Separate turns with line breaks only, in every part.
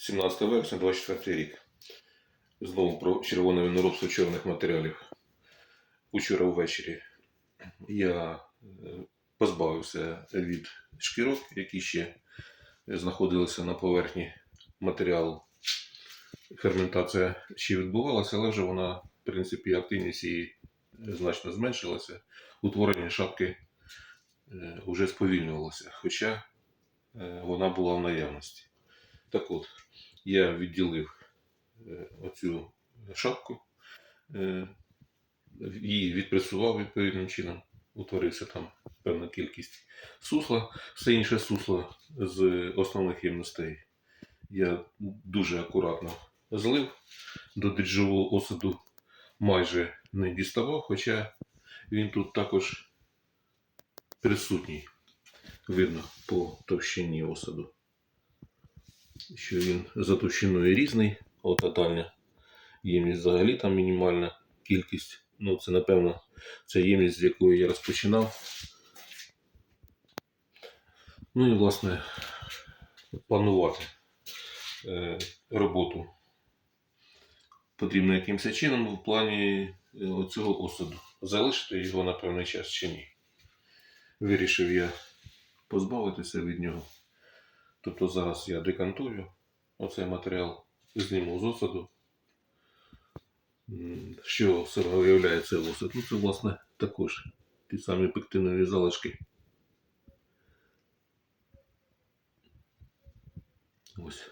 17 вересня 24 рік. Знову про червоне виноробство чорних матеріалів. Учора ввечері я е, позбавився від шкірок, які ще знаходилися на поверхні матеріалу. Ферментація ще відбувалася, але вже вона, в принципі, активність її значно зменшилася. Утворення шапки е, вже сповільнювалося, хоча е, вона була в наявності. Так от, я відділив е, оцю шапку, е, її відпресував відповідним чином, утворився там певна кількість сусла, все інше сусло з основних ємностей. Я дуже акуратно злив до дріжджового осаду майже не діставав, хоча він тут також присутній, видно по товщині осаду що він за товщиною різний, от а дальня ємність взагалі там мінімальна кількість. Ну, це, напевно, це ємність, з якої я розпочинав. Ну і, власне, планувати е, роботу потрібно якимось чином в плані е, оцього осаду. Залишити його на певний час чи ні. Вирішив я позбавитися від нього. Тобто зараз я декантую оцей матеріал, зніму з осаду. Що себе виявляє цей осад? Ну, це, власне, також ті самі пектинові залишки. Ось.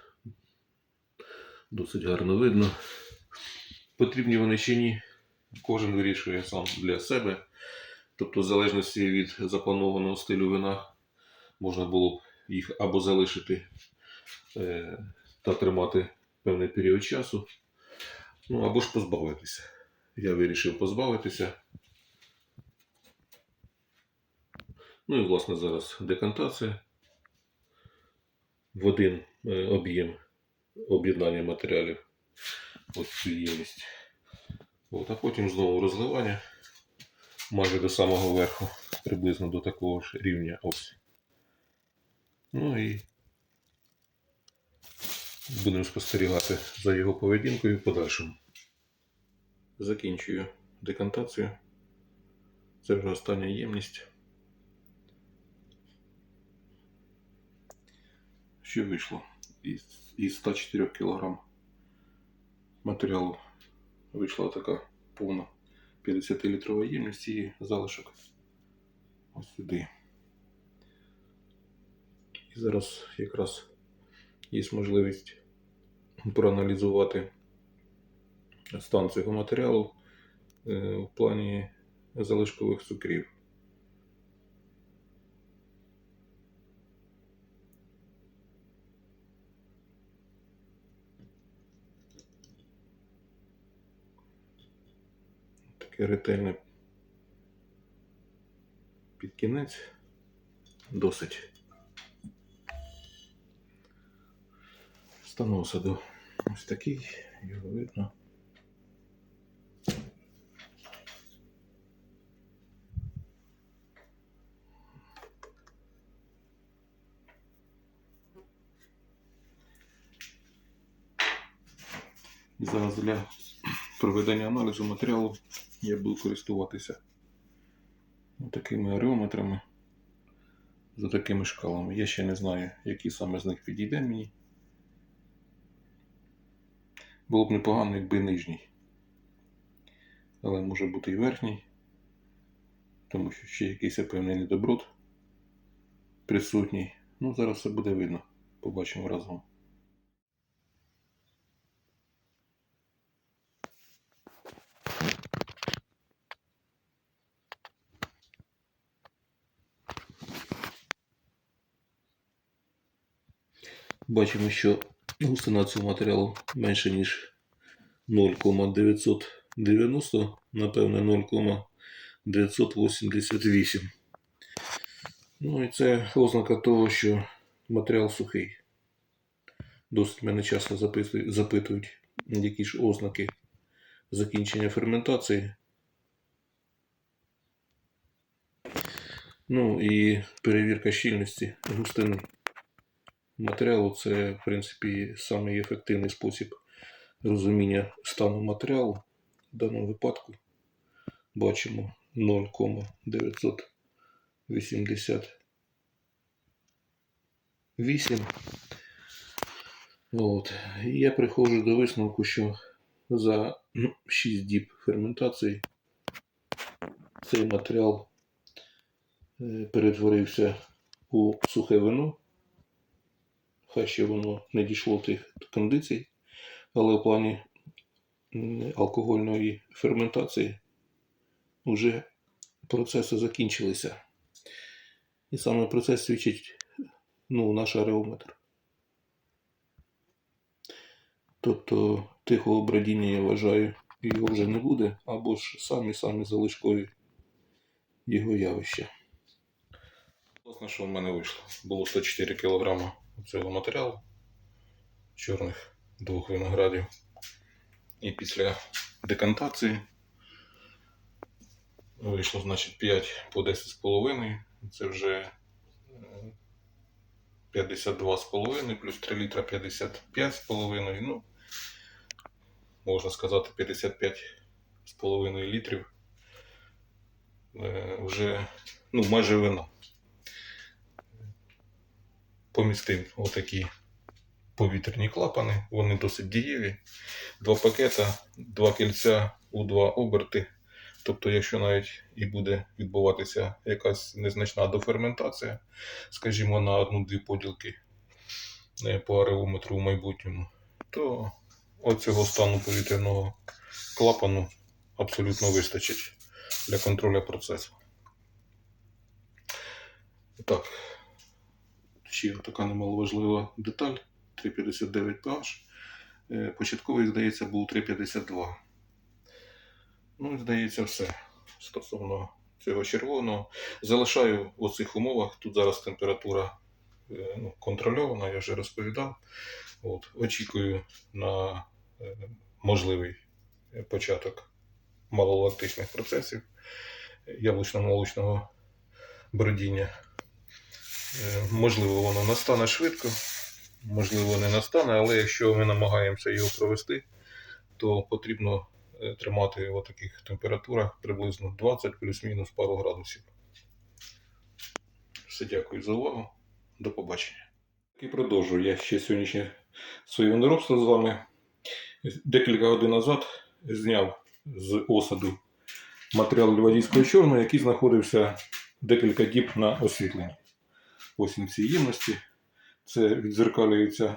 Досить гарно видно. Потрібні вони чи ні, кожен вирішує сам для себе. Тобто, в залежності від запланованого стилю вина можна було б їх або залишити е, та тримати певний період часу, ну або ж позбавитися. Я вирішив позбавитися. Ну і власне зараз декантація в один е, об'єм об'єднання матеріалів. Ось цю ємність. От, а потім знову розливання майже до самого верху, приблизно до такого ж рівня. Ось. Ну і будемо спостерігати за його поведінкою в подальшому. Закінчую декантацію. Це вже остання ємність. Що вийшло? Із, із 104 кг матеріалу вийшла така повна 50-літрова ємність і залишок ось сюди. Зараз якраз є можливість проаналізувати стан цього матеріалу е, в плані залишкових цукрів. Таке ретельне під кінець досить. Стан осаду ось такий, його видно. І зараз для проведення аналізу матеріалу я буду користуватися такими ареометрами за такими шкалами. Я ще не знаю, який саме з них підійде мені. Було б непогано, якби нижній. Але може бути і верхній, тому що ще якийсь певний недоброт присутній. Ну, зараз все буде видно. Побачимо разом. Бачимо, що густина цього матеріалу менше, ніж 0,990, напевне 0,988. Ну і це ознака того, що матеріал сухий. Досить мене часто запитують, які ж ознаки закінчення ферментації. Ну і перевірка щільності густини. Матеріалу це, в принципі, самий ефективний спосіб розуміння стану матеріалу. В даному випадку бачимо 0,988. От. І я приходжу до висновку, що за ну, 6 діб ферментації цей матеріал е, перетворився у сухе вино. Хай ще воно не дійшло тих кондицій, але в плані алкогольної ферментації вже процеси закінчилися. І саме про це свідчить ну, наш ареометр. Тобто тихого бродіння, я вважаю, його вже не буде, або ж самі-самі залишкові його явища. Власне, що в мене вийшло? Було 104 кг цього матеріалу чорних двох виноградів. І після декантації вийшло, значить, 5 по 10,5. Це вже е, 52,5 плюс 3 літра 55,5. Ну, можна сказати, 55,5 літрів. Е, Вже ну, майже вино. Помістив отакі повітряні клапани, вони досить дієві. Два пакета, два кільця у два оберти. Тобто, якщо навіть і буде відбуватися якась незначна доферментація, скажімо, на одну-дві поділки е, по ареометру в майбутньому, то оцього стану повітряного клапану абсолютно вистачить для контролю процесу. Так, ще така немаловажлива деталь 3,59 pH. Початковий, здається, був 3,52. Ну, і здається, все стосовно цього червоного. Залишаю в оцих умовах. Тут зараз температура е, ну, контрольована, я вже розповідав. От, очікую на е, можливий початок малолактичних процесів яблучно-молочного бродіння. Е, Можливо, воно настане швидко, можливо, не настане, але якщо ми намагаємося його провести, то потрібно е, тримати в таких температурах приблизно 20 плюс-мінус пару градусів. Все, дякую за увагу. До побачення. І продовжую я ще сьогоднішнє своє виноробство з вами. Декілька годин назад зняв з осаду матеріал львадійського чорного, який знаходився декілька діб на освітленні. Ось він ці ємності. Це відзеркалюється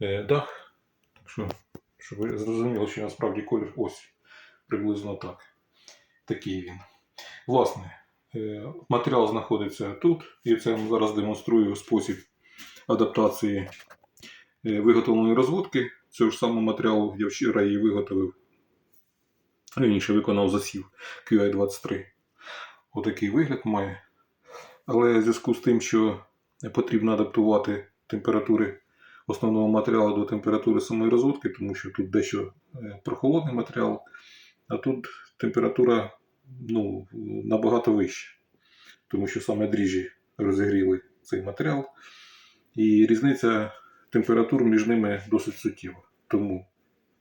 е, дах. Так що, щоб ви зрозуміли, що насправді колір ось приблизно так. Такий він. Власне, е, матеріал знаходиться тут, і це я вам зараз демонструю спосіб адаптації е, виготовленої розводки. Цього ж самого матеріалу я вчора її виготовив. Раніше виконав засів QI23. Отакий вигляд має. Але в зв'язку з тим, що потрібно адаптувати температури основного матеріалу до температури самої розводки, тому що тут дещо е, прохолодний матеріал, а тут температура ну, набагато вища, тому що саме дріжджі розігріли цей матеріал, і різниця температур між ними досить суттєва. Тому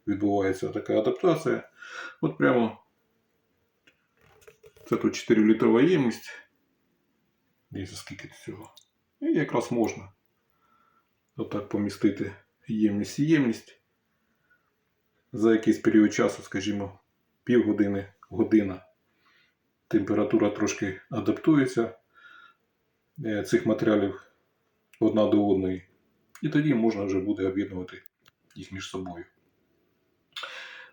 відбувається така адаптація. От прямо це тут 4 літрова ємність. Дивіться, скільки цього. І якраз можна отак помістити ємність і ємність. За якийсь період часу, скажімо, півгодини, година. Температура трошки адаптується е, цих матеріалів одна до одної. І тоді можна вже буде об'єднувати їх між собою.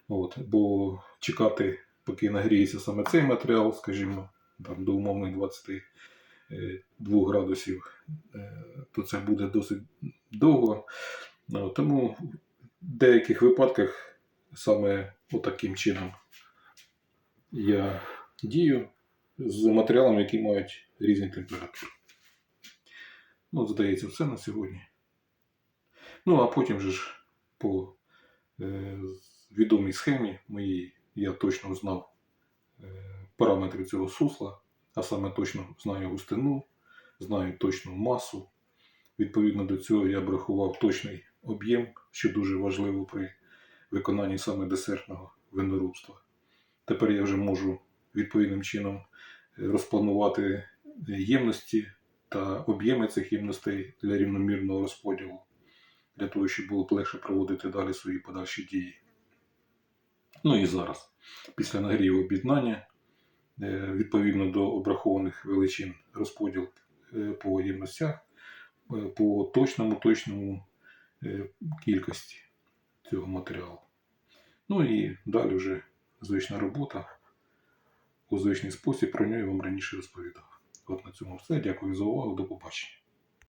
От, бо чекати, поки нагріється саме цей матеріал, скажімо, там, до умовних 22 градусів, е, то це буде досить довго. Ну, Тому в деяких випадках саме отаким чином я дію з матеріалами, які мають різні температури. Ну, здається, все на сьогодні. Ну, а потім же ж по е, відомій схемі моїй я точно знав е, параметри цього сусла, а саме точно знаю густину, знаю точну масу,
Відповідно до цього я обрахував точний об'єм, що дуже важливо при виконанні саме десертного виноробства. Тепер я вже можу відповідним чином е, розпланувати ємності та об'єми цих ємностей для рівномірного розподілу, для того, щоб було б легше проводити далі свої подальші дії. Ну і зараз, після нагріву об'єднання, е, відповідно до обрахованих величин розподіл е, по ємностях, е, по точному точному е, кількості цього матеріалу. Ну і далі вже звична робота у звичний спосіб, про нього я вам раніше розповідав. От на цьому все. Дякую за увагу. До побачення.